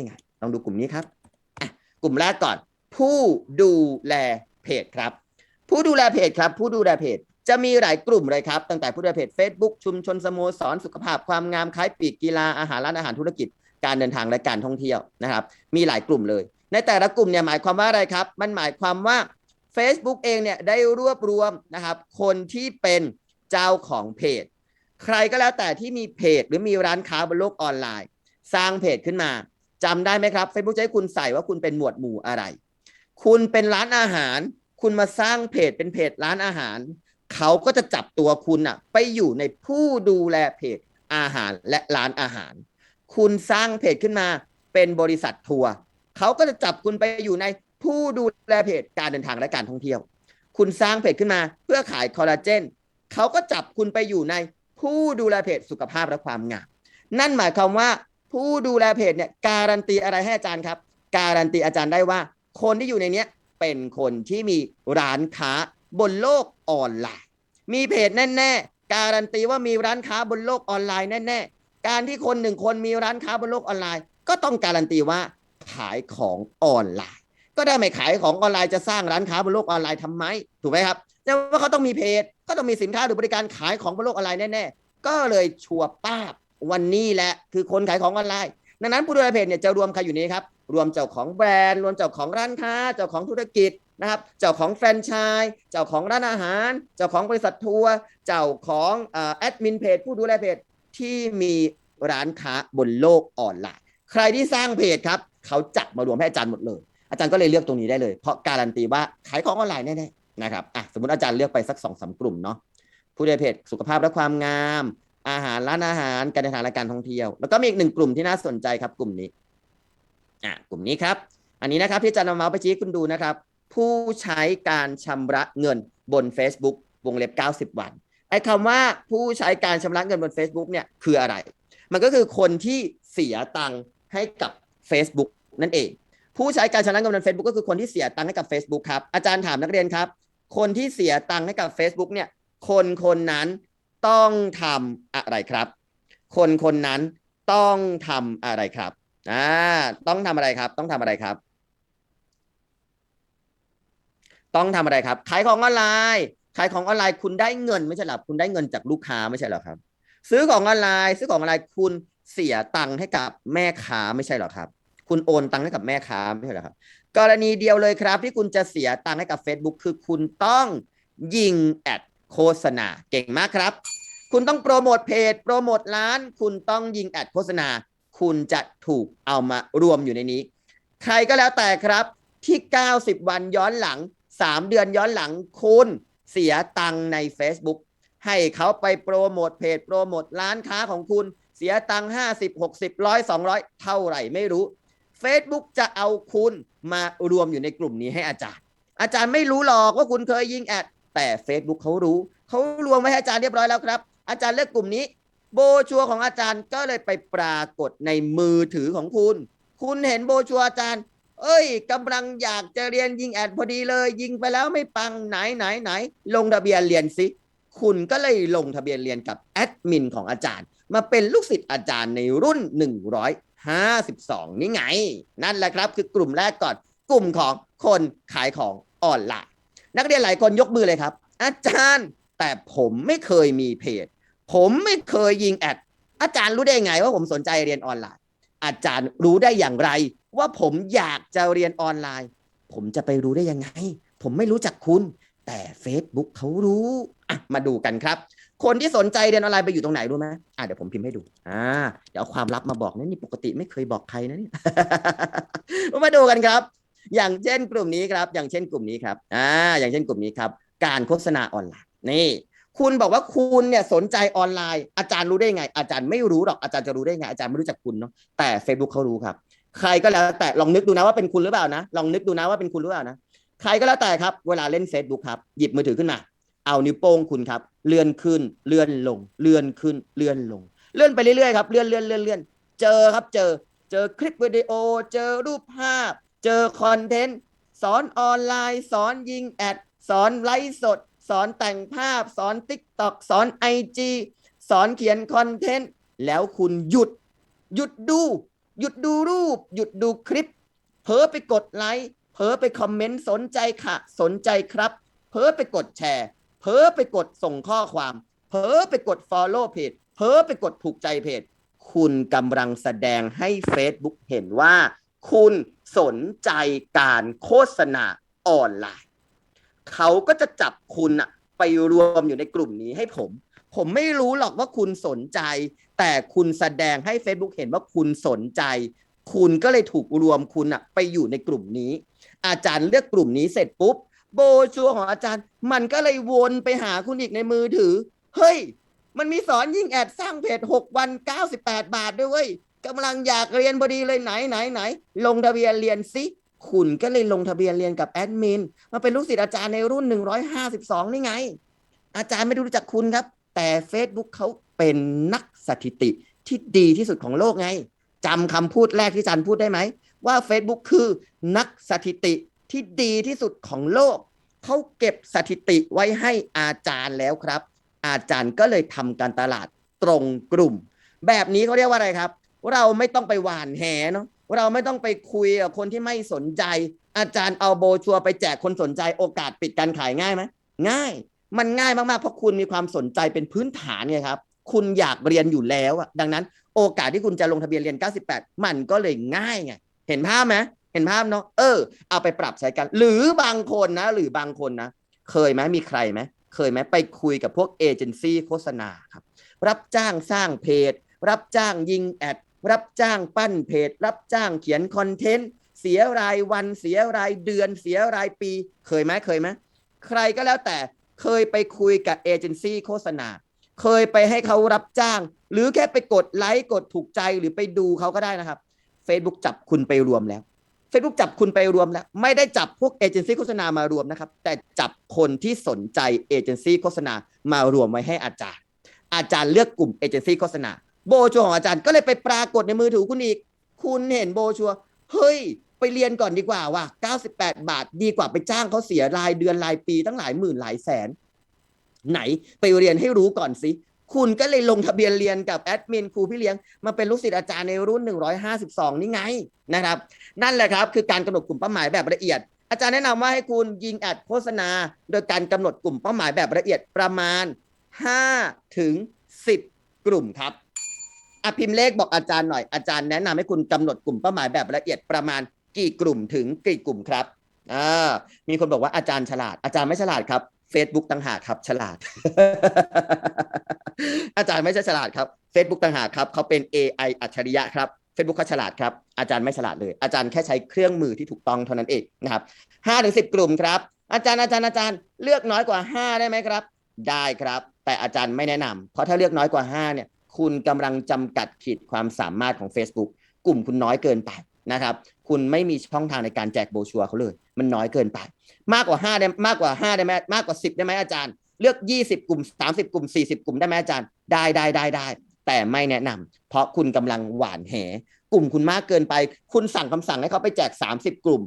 ยังไงลองดูกลุ่มนี้ครับกลุ่มแรกก่อน ผู้ดูแลเพจครับ ผู้ดูแลเพจครับ ผู้ดูแลเพจ จะมีหลายกลุ่มเลยครับ ตั้งแต่ผู้ดูแลเพจ Facebook ชุมชนสโมสรสุขภาพความงามคล้ายปีกกีฬาอาหารร้านอาหารธุรกิจการเดินทางและการท่องเที่ยวนะครับ มีหลายกลุ่มเลย ในแต่ละกลุ่มเนี่ยหมายความว่าอะไรครับ มันหมายความว่า Facebook เองเนี่ยได้รวบรวมนะครับคนที่เป็นเจ้าของเพจ ใครก็แล้วแต่ที่มีเพจหรือมีร้านค้าบนโลกออนไลน์ สร้างเพจขึ้นมา จำได้ไหมครับ Facebook จะให้คุณใส่ว่าคุณเป็นหมวดหมู่อะไร คุณเป็นร้านอาหาร คุณมาสร้างเพจเป็นเพจร้านอาหาร เขาก็จะจับตัวคุณอะไปอยู่ในผู้ดูแลเพจอาหารและร้านอาหาร คุณสร้างเพจขึ้นมาเป็นบริษัททัวร์เขาก็จะจับคุณไปอยู่ในผู้ดูแลเพจการเดินทางและการท่องเที่ยว คุณสร้างเพจขึ้นมาเพื่อขายคอลลาเจนเขาก็จับคุณไปอยู่ในผู้ดูแลเพจสุขภาพและความงามนั่นหมายความว่า ผู้ดูแลเพจเนี่ยการันตีอะไรให้อาจารย์ครับ การันตีอาจารย์ได้ว่า คนที่อยู่ในเนี้ยเป็นคนที่มีร้านค้าบนโลกออนไลน์ มีเพจแน่ๆ การันตีว่ามีร้านค้าบนโลกออนไลน์แน่ๆ การที่คนหนึ่งคนมีร้านค้าบนโลกออนไลน์ ก็ต้องการันตีว่าขายของออนไลน์ ก็ได้ไม่ขายของออนไลน์จะสร้างร้านค้าบนโลกออนไลน์ทำไมถูกไหมครับแต่ว่าเขาต้องมีเพจก็ต้องมีสินค้าหรือบริการขายของบนโลกออนไลน์แน่ๆ ก็เลยชัวร์ป้าบ วันนี้แหละคือคนขายของออนไลน์ ดังนั้นผู้ดูแลเพจเนี่ยจะรวมใครอยู่นี้ครับ รวมเจ้าของแบรนด์ รวมเจ้าของร้านค้า เจ้าของธุรกิจนะครับ เจ้าของแฟรนไชส์เจ้าของร้านอาหาร เจ้าของบริษัททัวร์ เจ้าของแอดมินเพจผู้ดูแลเพจที่มีร้านค้าบนโลกออนไลน์ ใครที่สร้างเพจครับ เขาจับมารวมให้อาจารย์หมดเลย อาจารย์ก็เลยเลือกตรงนี้ได้เลย เพราะการันตีว่าขายของออนไลน์แน่ๆนะครับอะสมมติอาจารย์เลือกไปสักสองสามกลุ่มเนาะผู้ดูแลเพจสุขภาพและความงาม อาหารร้านอาหารการเดินทางและการท่องเที่ยว แล้วก็มีอีกหนึ่งกลุ่มที่น่าสนใจครับ กลุ่มนี้อะกลุ่มนี้ครับ อันนี้นะครับที่อาจารย์เอาเมาส์ไปชี้ให้คุณดูนะครับ ผู้ใช้การชำระเงินบน Facebook วงเล็บ 90 วันไอ้คำว่าผู้ใช้การชำระเงินบน Facebook เนี่ยคืออะไร มันก็คือคนที่เสียตังค์ให้กับ Facebook นั่นเอง ผู้ใช้การชำระเงินบน Facebook ก็คือคนที่เสียตังค์ให้กับ Facebook ครับอาจารย์ถามนักเรียนครับ คนที่เสียตังค์ให้กับ Facebook เนี่ยคนคนนั้น ต้องทำอะไรครับ คนคนนั้นต้องทำอะไรครับอ่าต้องทำอะไรครับ ต้องทำอะไรครับ ต้องทำอะไรครับขายของออนไลน์ขายของออนไลน์คุณได้เงินไม่ใช่หรอคุณได้เงินจากลูกค้าไม่ใช่หรอครับ ซื้อของออนไลน์ ซื้อของออนไลน์คุณเสียตังค์ให้กับแม่ค้าไม่ใช่หรอครับ คุณโอนตังค์ให้กับแม่ค้าไม่ใช่หรอครับ กรณีเดียวเลยครับ ที่คุณจะเสียตังค์ให้กับ Facebook คือคุณต้องยิงแอดโฆษณาเก่งมากครับ คุณต้องโปรโมทเพจโปรโมทร้าน คุณต้องยิงแอดโฆษณา คุณจะถูกเอามารวมอยู่ในนี้ ใครก็แล้วแต่ครับที่ 90 วันย้อนหลัง 3 เดือนย้อนหลังคุณเสียตังค์ใน Facebook ให้เขาไปโปรโมทเพจโปรโมทร้านค้าของคุณเสียตังค์50 60 100 200 เท่าไหร่ไม่รู้ Facebook จะเอาคุณมารวมอยู่ในกลุ่มนี้ให้อาจารย์ อาจารย์ไม่รู้หรอกว่าคุณเคยยิงแอดแต่ Facebook เขารู้ เขารวมไว้ให้อาจารย์เรียบร้อยแล้วครับ อาจารย์เลือกกลุ่มนี้ โบชัวของอาจารย์ก็เลยไปปรากฏในมือถือของคุณ คุณเห็นโบชัวอาจารย์ เอ้ยกำลังอยากจะเรียนยิงแอดพอดีเลย ยิงไปแล้วไม่ปังไหนไหนไหน ลงทะเบียนเรียนสิคุณก็เลยลงทะเบียนเรียนกับแอดมินของอาจารย์ มาเป็นลูกศิษย์อาจารย์ในรุ่น 152 นี่ไง นั่นแหละครับคือกลุ่มแรกก่อน กลุ่มของคนขายของออนไลน์ นักเรียนหลายคนยกมือเลยครับ อาจารย์แต่ผมไม่เคยมีเพจ ผมไม่เคยยิงแอดอาจารย์รู้ได้ไงว่าผมสนใจเรียนออนไลน์ อาจารย์รู้ได้อย่างไร ว่าผมอยากจะเรียนออนไลน์ ผมจะไปรู้ได้ยังไง ผมไม่รู้จักคุณ แต่ Facebook เขารู้อะมาดูกันครับ คนที่สนใจเรียนออนไลน์ไปอยู่ตรงไหนรู้ไหมอะเดี๋ยวผมพิมพ์ให้ดูอ่าเดี๋ยวเอาความลับมาบอกนะนี่ปกติไม่เคยบอกใครนะนี่ มาดูกันครับ อย่างเช่นกลุ่มนี้ครับ อย่างเช่นกลุ่มนี้ครับอ่าอย่างเช่นกลุ่มนี้ครับ การโฆษณาออนไลน์นี่ คุณบอกว่าคุณเนี่ยสนใจออนไลน์ อาจารย์รู้ได้ไง อาจารย์ไม่รู้หรอกอาจารย์จะรู้ได้ไงอาจารย์ไม่รู้จักคุณเนาะแต่ Facebook เขารู้ครับ ใครก็แล้วแต่ลองนึกดูนะว่าเป็นคุณหรือเปล่านะลองนึกดูนะว่าเป็นคุณหรือเปล่านะใครก็แล้วแต่ครับ เวลาเล่น Facebook ครับหยิบมือถือขึ้นมาเอานิ้วโป้งคุณครับ เลื่อนขึ้นเลื่อนลง เลื่อนขึ้นเลื่อนลง เลื่อนไปเรื่อยๆครับเลื่อนเลื่อนเลื่อนเลื่อนเจอครับเจอเจอคลิปวิดีโอ เจอรูปภาพ เจอคอนเทนต์สอนออนไลน์ สอนยิงแอดสอนไลฟ์สด สอนแต่งภาพ สอน TikTok สอน IG สอนเขียนคอนเทนต์ แล้วคุณหยุด หยุดดู หยุดดูรูป หยุดดูคลิป เผลอไปกดไลค์ เผลอไปคอมเมนต์สนใจค่ะ สนใจครับ เผลอไปกดแชร์ เผลอไปกดส่งข้อความ เผลอไปกด Follow เพจ เผลอไปกดถูกใจเพจ คุณกำลังแสดงให้ Facebook เห็นว่า คุณสนใจการโฆษณาออนไลน์ เขาก็จะจับคุณอะไปรวมอยู่ในกลุ่มนี้ให้ผม ผมไม่รู้หรอกว่าคุณสนใจ แต่คุณแสดงให้ Facebook เห็นว่าคุณสนใจ คุณก็เลยถูกรวมคุณอะไปอยู่ในกลุ่มนี้ อาจารย์เลือกกลุ่มนี้เสร็จปุ๊บ โบชัวของอาจารย์ มันก็เลยวนไปหาคุณอีกในมือถือ เฮ้ย มันมีสอนยิ่งแอดสร้างเพจ6วัน 98 บาทด้วยเว้ยกำลังอยากเรียนพอดีเลยไหนไหนไหน ลงทะเบียนเรียนซิ คุณก็เลยลงทะเบียนเรียนกับแอดมินมาเป็นลูกศิษย์อาจารย์ในรุ่น 152 นี่ไง อาจารย์ไม่ด้รู้จักคุณครับ แต่ Facebook เขาเป็นนักสถิติที่ดีที่สุดของโลกไงจำคำพูดแรกที่อาจารย์พูดได้ไหม ว่า Facebook คือนักสถิติที่ดีที่สุดของโลก เขาเก็บสถิติไว้ให้อาจารย์แล้วครับ อาจารย์ก็เลยทำการตลาดตรงกลุ่ม แบบนี้เขาเรียกว่าอะไรครับ เราไม่ต้องไปหวานแหเนาะ เราไม่ต้องไปคุยกับคนที่ไม่สนใจ อาจารย์เอาโบชัวไปแจกคนสนใจโอกาสปิดการขายง่ายไหมง่าย มันง่ายมากๆเพราะคุณมีความสนใจเป็นพื้นฐานไงครับ คุณอยากเรียนอยู่แล้วอะดังนั้น โอกาสที่คุณจะลงทะเบียนเรียน 98 มันก็เลยง่ายไงเห็นภาพไหมเห็นภาพเนาะเออ เอาไปปรับใช้กัน หรือบางคนนะ หรือบางคนนะ เคยไหมมีใครไหมเคยไหมไปคุยกับพวกเอเจนซี่โฆษณาครับรับจ้างสร้างเพจ รับจ้างยิงแอด รับจ้างปั้นเพจ รับจ้างเขียนคอนเทนต์ เสียรายวันเสียรายเดือน เสียรายปี เคยไหมเคยไหมใครก็แล้วแต่เคยไปคุยกับเอเจนซี่โฆษณา เคยไปให้เขารับจ้าง หรือแค่ไปกดไลค์กดถูกใจหรือไปดูเขาก็ได้นะครับ Facebook จับคุณไปรวมแล้ว Facebook จับคุณไปรวมแล้ว ไม่ได้จับพวกเอเจนซี่โฆษณามารวมนะครับ แต่จับคนที่สนใจเอเจนซี่โฆษณามารวมไว้ให้อาจารย์ อาจารย์เลือกกลุ่มเอเจนซี่โฆษณา โบชัวของอาจารย์ก็เลยไปปรากฏในมือถือคุณอีก คุณเห็นโบชัว เฮ้ย ไปเรียนก่อนดีกว่าว่ะ98 บาทดีกว่าไปจ้างเขาเสียรายเดือนรายปีตั้งหลายหมื่นหลายแสน ไหนไปเรียนให้รู้ก่อนสิคุณก็เลยลงทะเบียนเรียนกับแอดมินครูพี่เลี้ยงมาเป็นลูกศิษย์อาจารย์ในรุ่น 152 นี่ไงนะครับ นั่นแหละครับคือการกำหนดกลุ่มเป้าหมายแบบละเอียด อาจารย์แนะนำว่าให้คุณยิงแอดโฆษณา โดยการกำหนดกลุ่มเป้าหมายแบบละเอียดประมาณ5ถึง10 กลุ่มครับ อะพิมพ์เลขบอกอาจารย์หน่อยอาจารย์แนะนำให้คุณกำหนดกลุ่มเป้าหมายแบบละเอียดประมาณกี่กลุ่มถึงกี่กลุ่มครับอ่ามีคนบอกว่าอาจารย์ฉลาด อาจารย์ไม่ฉลาดครับ Facebook ต่างหากครับฉลาด อาจารย์ไม่ใช่ฉลาดครับ Facebook ต่างหากครับเขาเป็น AI อัจฉริยะครับ Facebook เขาฉลาดครับ อาจารย์ไม่ฉลาดเลย อาจารย์แค่ใช้เครื่องมือที่ถูกต้องเท่านั้นเองนะครับห้าถึงสิบกลุ่มครับ อาจารย์อาจารย์อาจารย์เลือกน้อยกว่าห้าได้ไหมครับ ได้ครับ แต่อาจารย์ไม่แนะนำเพราะถ้าเลือกน้อยกว่าห้าเนี่ย คุณกำลังจำกัดขีดความสามารถของ Facebook กลุ่มคุณน้อยเกินไปนะครับ คุณไม่มีช่องทางในการแจกโบชัวเขาเลย มันน้อยเกินไป มากกว่า5ได้มากกว่า5ได้ไหมมากกว่า 10 ได้ไหมอาจารย์ เลือก 20 กลุ่ม 30 กลุ่ม 40 กลุ่มได้ไหมอาจารย์ ได้ได้ได้ได้แต่ไม่แนะนำเพราะคุณกำลังหวานแห กลุ่มคุณมากเกินไป คุณสั่งคำสั่งให้เขาไปแจก 30 กลุ่ม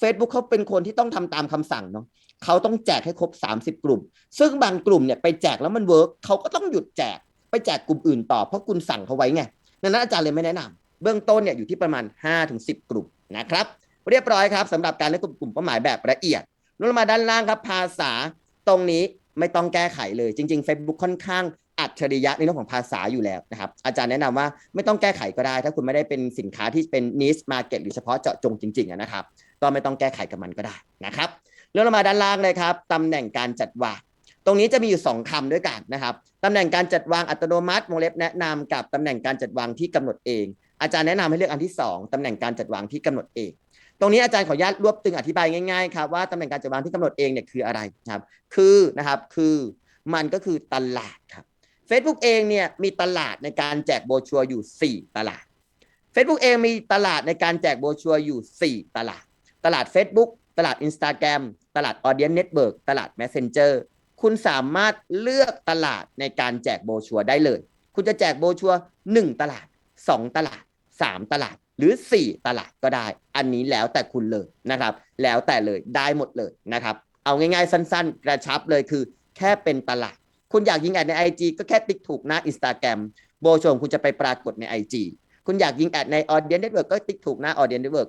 Facebook เขาเป็นคนที่ต้องทำตามคำสั่งเนาะเขาต้องแจกให้ครบ 30 กลุ่ม ซึ่งบางกลุ่มเนี่ยไปแจกแล้วมันเวิร์กเขาก็ต้องหยุดแจก แจกกลุ่มอื่นต่อเพราะคุณสั่งเขาไว้ไงดังนั้นอาจารย์เลยไม่แนะนำเบื้องต้นเนี่ยอยู่ที่ประมาณ 5-10 กลุ่มนะครับเรียบร้อยครับสำหรับการเลือกกลุ่มเป้าหมายแบบละเอียดลงมาด้านล่างครับภาษาตรงนี้ไม่ต้องแก้ไขเลย จริง ๆ Facebook ค่อนข้างอัจฉริยะในเรื่องของภาษาอยู่แล้วนะครับ อาจารย์แนะนำว่าไม่ต้องแก้ไขก็ได้ ถ้าคุณไม่ได้เป็นสินค้าที่เป็น niche market หรือเฉพาะเจาะจงจริงๆนะครับ ก็ไม่ต้องแก้ไขกับมันก็ได้นะครับเลื่องมาด้านล่างเลยครับตำแหน่งการจัดวาง ตรงนี้จะมีอยู่ 2คำด้วยกันนะครับตำแหน่งการจัดวางอัตโนมัติวงเล็บแนะนำกับตำแหน่งการจัดวางที่กำหนดเอง อาจารย์แนะนำให้เลือกอันที่ 2ตำแหน่งการจัดวางที่กำหนดเอง ตรงนี้อาจารย์ขออนุญาตรวบตึงอธิบายง่ายๆครับว่าตำแหน่งการจัดวางที่กำหนดเองเนี่ยคืออะไรครับ คือนะครับคือมันก็คือตลาดครับ Facebook เองเนี่ยมีตลาดในการแจกโบชัวอยู่ 4 ตลาด Facebook เองมีตลาดในการแจกโบชัวอยู่ 4 ตลาด ตลาด Facebook ตลาด Instagram ตลาด Audience Network ตลาด Messenger คุณสามารถเลือกตลาดในการแจกโบชัวได้เลย คุณจะแจกโบชัวร์1ตลาด2ตลาด3ตลาดหรือ 4 ตลาดก็ได้ อันนี้แล้วแต่คุณเลยนะครับ แล้วแต่เลยได้หมดเลยนะครับ เอาง่ายๆ สั้นๆ กระชับเลยคือ แค่เป็นตลาด คุณอยากยิงแอดใน IG ก็แค่ติ๊กถูกหน้า Instagram โบชัวงคุณจะไปปรากฏใน IG คุณอยากยิงแอดใน Audience Network ก็ติ๊กถูกหนะ Audience Network